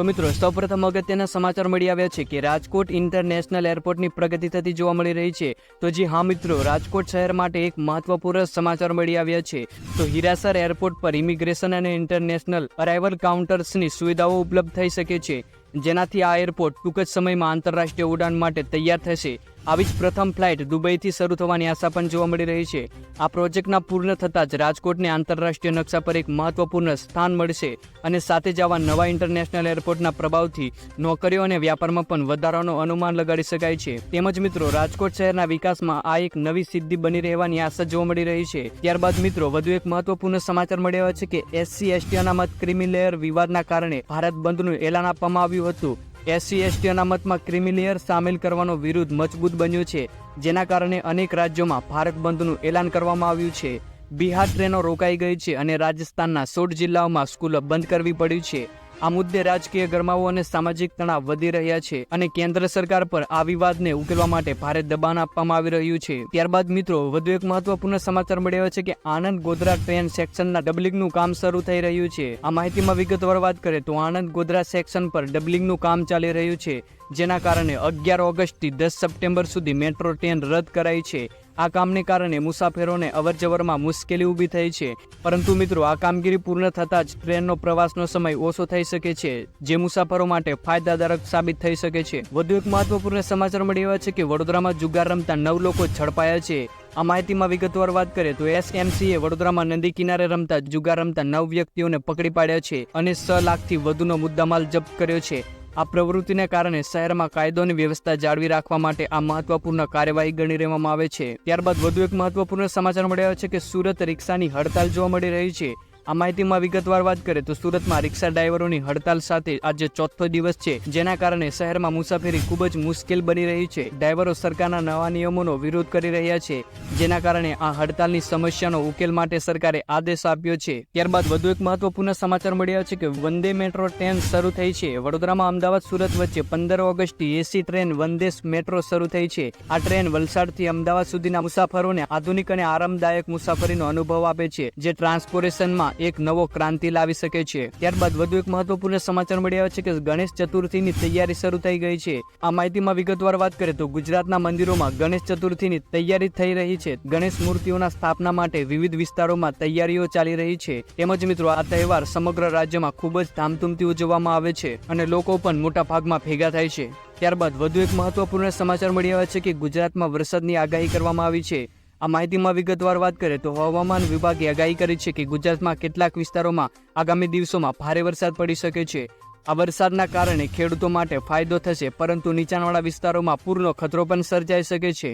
તો મિત્રો, સૌપ્રથમ અગત્યના સમાચાર મળી આવ્યા છે કે રાજકોટ ઇન્ટરનેશનલ એરપોર્ટની પ્રગતિ થતી જોવા મળી રહી છે. તો જી હા મિત્રો, રાજકોટ શહેર માટે એક મહત્વપૂર્ણ સમાચાર મળી આવ્યા છે. તો હિરાસર એરપોર્ટ પર ઇમિગ્રેશન અને ઇન્ટરનેશનલ અરાઇવલ કાઉન્ટર્સની સુવિધાઓ ઉપલબ્ધ થઈ શકે છે. જેનાથી આ એરપોર્ટ ટૂંક જ સમયમાં આંતરરાષ્ટ્રીય ઉડાન માટે તૈયાર થશે. આવી જ પ્રથમ ફ્લાઇટ દુબઈથી શરૂ થવાની આશા પણ જોવા મળી રહી છે. આ પ્રોજેક્ટના પૂર્ણ થતાં જ રાજકોટને આંતરરાષ્ટ્રીય નકશા પર એક મહત્વપૂર્ણ સ્થાન મળશે અને સાથે જ આવા નવા ઇન્ટરનેશનલ એરપોર્ટના પ્રભાવથી નોકરીઓ અને વ્યાપારમાં પણ વધારાનો અનુમાન લગાડી શકાય છે. તેમજ મિત્રો, રાજકોટ શહેરના વિકાસમાં આ એક નવી સિદ્ધિ બની રહેવાની આશા જોવા મળી રહી છે. ત્યારબાદ મિત્રો, વધુ એક મહત્વપૂર્ણ સમાચાર મળ્યો છે કે એસસી, એસટી અનામત ક્રિમિલેયર વિવાદના કારણે ભારત બંધનું એલાન આપવામાં આવ્યું હતું. એસસી એસટી અનામતમાં ક્રિમિલિયર સામેલ કરવાનો વિરોધ મજબૂત બન્યો છે, જેના કારણે અનેક રાજ્યોમાં ભારત બંધનું એલાન કરવામાં આવ્યું છે. બિહાર ટ્રેનો રોકાઈ ગઈ છે અને રાજસ્થાનના સોળ જિલ્લાઓમાં સ્કૂલો બંધ કરવી પડી છે. આ મુદ્દે રાજકીય ગરમાવો અને સામાજિક તણાવ વધી રહ્યા છે અને કેન્દ્ર સરકાર પર આ વિવાદને ઉકેલવા માટે ભારે દબાણ આપવામાં આવી રહ્યું છે. ત્યારબાદ મિત્રો, વધુ એક મહત્વપૂર્ણ સમાચાર મળ્યો છે કે આનંદ ગોધરા ટ્રેન સેક્શનના ડબલિંગનું કામ શરૂ થઈ રહ્યું છે. આ માહિતીમાં વિગતવાર વાત કરીએ તો આનંદ ગોધરા સેક્શન પર ડબલિંગનું કામ ચાલી રહ્યું છે, જેના કારણે અગિયાર ઓગસ્ટથી દસ સપ્ટેમ્બર સુધી મેટ્રો ટ્રેન રદ કરાઈ છે. આ કામને કારણે મુસાફરોને અવરજવરમાં મુશ્કેલી ઊભી થઈ છે. પરંતુ મિત્રો, આ કામગીરી પૂર્ણ થતાં જ ટ્રેનનો પ્રવાસનો સમય ઓછો થઈ શકે છે, જે મુસાફરો માટે ફાયદાદારક સાબિત થઈ શકે છે. વધુ એક મહત્વપૂર્ણ સમાચાર મળી આવ્યા છે કે વડોદરામાં જુગાર રમતા નવ લોકો ઝડપાયા છે. આ માહિતીમાં વિગતવાર વાત કરીએ તો એસએમસીએ વડોદરામાં નદી કિનારે રમતા જુગાર રમતા નવ વ્યક્તિઓને પકડી પાડ્યા છે અને છ લાખથી વધુનો મુદ્દામાલ જપ્ત કર્યો છે. આ પ્રવૃત્તિને કારણે શહેરમાં કાયદોની વ્યવસ્થા જાળવી રાખવા માટે આ મહત્વપૂર્ણ કાર્યવાહી ગણી રહેવામાં આવે છે. ત્યારબાદ વધુ એક મહત્વપૂર્ણ સમાચાર મળ્યા છે કે સુરત રિક્ષાની હડતાલ જોવા મળી રહી છે. આ માહિતીમાં વિગતવાર વાત કરીએ તો સુરતમાં રિક્ષા ડ્રાઈવરોની હડતાલ સાથે આજે ચોથો દિવસ છે, જેના કારણે શહેરમાં મુસાફરી ખૂબ જ મુશ્કેલ બની રહી છે. ડ્રાઈવરો સરકારના નવા નિયમોનો વિરોધ કરી રહ્યા છે, જેના કારણે આ હડતાલની સમસ્યાનો ઉકેલ માટે સરકારે આદેશ આપ્યો છે. ત્યારબાદ વધુ એક મહત્વપૂર્ણ સમાચાર મળ્યા છે કે વંદે મેટ્રો ટ્રેન શરૂ થઈ છે. વડોદરામાં અમદાવાદ સુરત વચ્ચે પંદર ઓગસ્ટથી એસી ટ્રેન વંદે મેટ્રો શરૂ થઈ છે. આ ટ્રેન વલસાડથી અમદાવાદ સુધીના મુસાફરોને આધુનિક અને આરામદાયક મુસાફરીનો અનુભવ આપે છે, જે એક નવો ક્રાંતિ લાવી શકે છે. ત્યારબાદ વધુ એક મહત્વપૂર્ણ સમાચાર મળી આવ્યા છે કે ગણેશ ચતુર્થીની તૈયારી શરૂ થઈ ગઈ છે. આ માહિતીમાં વિગતવાર વાત કરીએ તો ગુજરાતના મંદિરોમાં ગણેશ ચતુર્થીની તૈયારી થઈ રહી છે. ગણેશ મૂર્તિઓના સ્થાપના માટે વિવિધ વિસ્તારોમાં તૈયારીઓ ચાલી રહી છે. તેમજ મિત્રો, આ તહેવાર સમગ્ર રાજ્યમાં ખૂબ જ ધામધૂમથી ઉજવવામાં આવે છે અને લોકો પણ મોટા ભાગમાં ભેગા થાય છે. ત્યારબાદ વધુ એક મહત્વપૂર્ણ સમાચાર મળી આવ્યા છે કે ગુજરાતમાં વરસાદની આગાહી કરવામાં આવી છે. આ માહિતીમાં વિગતવાર વાત કરીએ તો હવામાન વિભાગે આગાહી કરી છે કે ગુજરાતમાં કેટલાક વિસ્તારોમાં આગામી દિવસોમાં ભારે વરસાદ પડી શકે છે. આ વરસાદના કારણે ખેડૂતો માટે ફાયદો થશે, પરંતુ નીચાણવાળા વિસ્તારોમાં પૂરનો ખતરો પણ સર્જાઈ શકે છે.